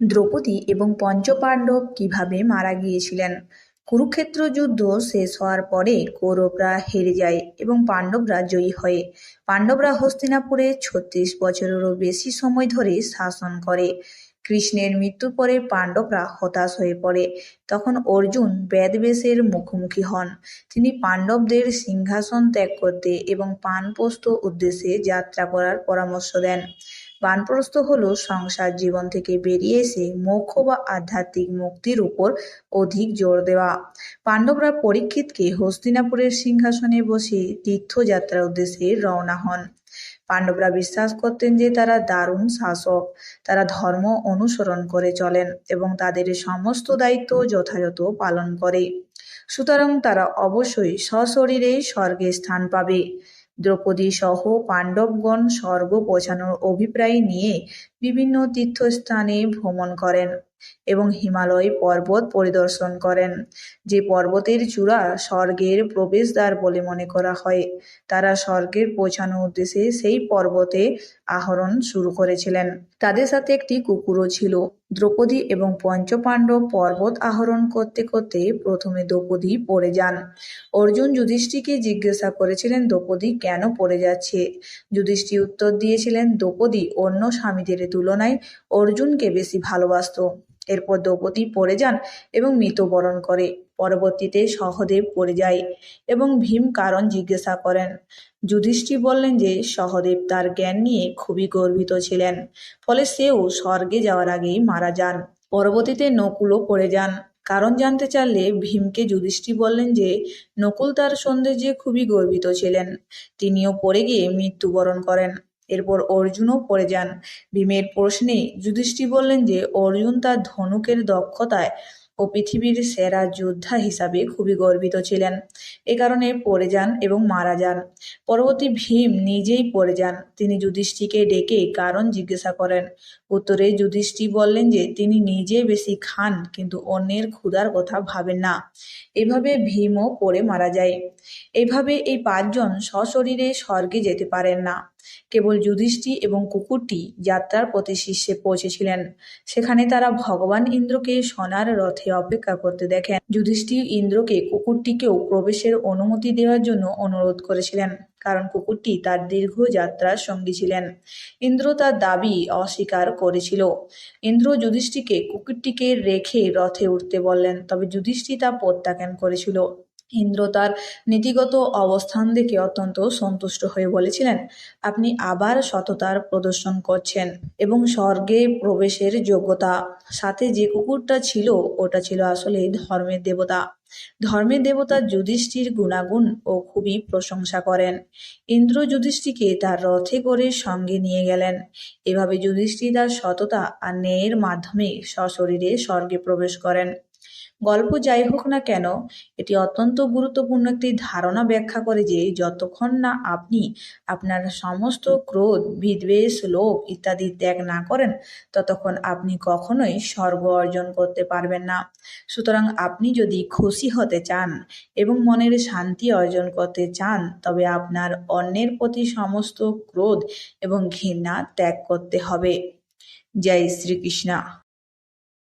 দ্রৌপদী এবং পঞ্চপাণ্ডব কীভাবে মারা গিয়েছিলেন? কুরুক্ষেত্র যুদ্ধ শেষ হওয়ার পরে কৌরবরা হেরে যায় এবং পাণ্ডবরা জয়ী হয় পাণ্ডবরা হস্তিনাপুরে ছত্রিশ বছরেরও বেশি সময় ধরে শাসন করে। কৃষ্ণের মৃত্যুর পরে পাণ্ডবরা হতাশ হয়ে পড়ে। তখন অর্জুন বেদবেশের মুখোমুখি হন। তিনি পাণ্ডবদের সিংহাসন ত্যাগ করতে এবং পানপোস্ত উদ্দেশ্যে যাত্রা করার পরামর্শ দেন। বানপ্রস্থ হল সংসার জীবন থেকে বেরিয়ে এসে মোক্ষ বা আধ্যাত্মিক মুক্তির উপর অধিক জোর দেওয়া। পাণ্ডবরা পরীক্ষিতকে হস্তিনাপুরের সিংহাসনে বসে তীর্থযাত্রার উদ্দেশ্যে রওনা হন। পাণ্ডবরা বিশ্বাস করতেন যে তারা দারুণ শাসক, তারা ধর্ম অনুসরণ করে চলেন এবং তাদের সমস্ত দায়িত্ব যথাযথ পালন করে। সুতরাং তারা অবশ্যই সশরীরে স্বর্গে স্থান পাবে। দ্রৌপদী সহ পাণ্ডবগণ স্বর্গ পৌঁছানোর অভিপ্রায় নিয়ে বিভিন্ন তীর্থস্থানে ভ্রমণ করেন এবং হিমালয় পর্বত পরিদর্শন করেন। যে পর্বতের চূড়া স্বর্গের প্রবেশদ্বার বলে মনে করা হয়, তারা স্বর্গের পৌঁছানোর উদ্দেশ্যে সেই পর্বতে আহরণ শুরু করেছিলেন। তাদের সাথে একটি কুকুরও ছিল। দ্রৌপদী এবং পঞ্চপাণ্ডব পর্বত আহরণ করতে করতে প্রথমে দ্রৌপদী পড়ে যান। অর্জুন যুধিষ্ঠিকে জিজ্ঞাসা করেছিলেন, দ্রৌপদী কেন পড়ে যাচ্ছে? যুধিষ্ঠি উত্তর দিয়েছিলেন, দ্রৌপদী অন্য স্বামীদের তুলনায় অর্জুনকে বেশি ভালোবাসত। এরপর দ্রৌপদী পড়ে যান এবং মৃতবরণ করে। পরবর্তীতে সহদেব পড়ে যায় এবং ভীম কারণ জিজ্ঞাসা করেন। যুধিষ্ঠি বললেন যে, সহদেব তার জ্ঞান নিয়ে খুবই গর্বিত ছিলেন, ফলে সেও স্বর্গে যাওয়ার আগেই মারা যান। পরবর্তীতে নকুলও পড়ে যান। কারণ জানতে চাইলে ভীমকে যুধিষ্ঠি বললেন যে, নকুল তার সৌন্দর্যে খুবই গর্বিত ছিলেন। তিনিও পড়ে গিয়ে মৃত্যুবরণ করেন। এরপর অর্জুনও পড়ে যান। ভীমের প্রশ্নে যুধিষ্ঠি বললেন যে, অর্জুন তার ধনুকের দক্ষতায় ও পৃথিবীর সেরা যোদ্ধা হিসাবে খুবই গর্বিত ছিলেন। এ কারণে পড়ে যান এবং মারা যান। পরবর্তী ভীম নিজেই পড়ে যান। তিনি যুধিষ্ঠিকে ডেকে কারণ জিজ্ঞাসা করেন। উত্তরে যুধিষ্ঠি বললেন যে, তিনি নিজে বেশি খান, কিন্তু অন্যের ক্ষুধার কথা ভাবেন না। এভাবে ভীমও পড়ে মারা যায়। এভাবে এই পাঁচজন সশরীরে স্বর্গে যেতে পারেন না। কেবল যুধিষ্ঠি এবং কুকুরটি যাত্রার পথে শীর্ষে পৌঁছেছিলেন। সেখানে তারা ভগবান ইন্দ্রকে সোনার রথে অপেক্ষা করতে দেখেন। যুধিষ্ঠি ইন্দ্রকে কুকুরটিকেও প্রবেশের অনুমতি দেওয়ার জন্য অনুরোধ করেছিলেন, কারণ কুকুরটি তার দীর্ঘ যাত্রার সঙ্গী ছিলেন। ইন্দ্র তার দাবি অস্বীকার করেছিল। ইন্দ্র যুধিষ্ঠিকে কুকুরটিকে রেখে রথে উঠতে বললেন, তবে যুধিষ্ঠি তা প্রত্যাখ্যান করেছিল। ইন্দ্র তার নীতিগত অবস্থান দেখে অত্যন্ত সন্তুষ্ট হয়ে বলেছিলেন, আপনি আবার সততার প্রদর্শন করছেন এবং স্বর্গে প্রবেশের যোগ্যতা। সাথে যে কুকুরটা ছিল, ওটা ছিল আসলে ধর্মের দেবতা। ধর্মের দেবতা যুধিষ্ঠির গুণাগুণ ও খুবই প্রশংসা করেন। ইন্দ্র যুধিষ্ঠিকে তার রথে করে সঙ্গে নিয়ে গেলেন। এভাবে যুধিষ্ঠি তার সততা আর ন্যায়ের মাধ্যমে সশরীরে স্বর্গে প্রবেশ করেন। গল্প যাই হোক না কেন, এটি অত্যন্ত গুরুত্বপূর্ণ একটি ধারণা ব্যাখ্যা করে যে যতক্ষণ না আপনি আপনার সমস্ত ক্রোধ, বিদ্বেষ, লোভ ইত্যাদি ত্যাগ না করেন, ততক্ষণ আপনি কখনোই স্বর্গ অর্জন করতে পারবেন না। সুতরাং আপনি যদি খুশি হতে চান এবং মনের শান্তি অর্জন করতে চান, তবে আপনার অন্যের প্রতি সমস্ত ক্রোধ এবং ঘৃণা ত্যাগ করতে হবে। জয় শ্রীকৃষ্ণ।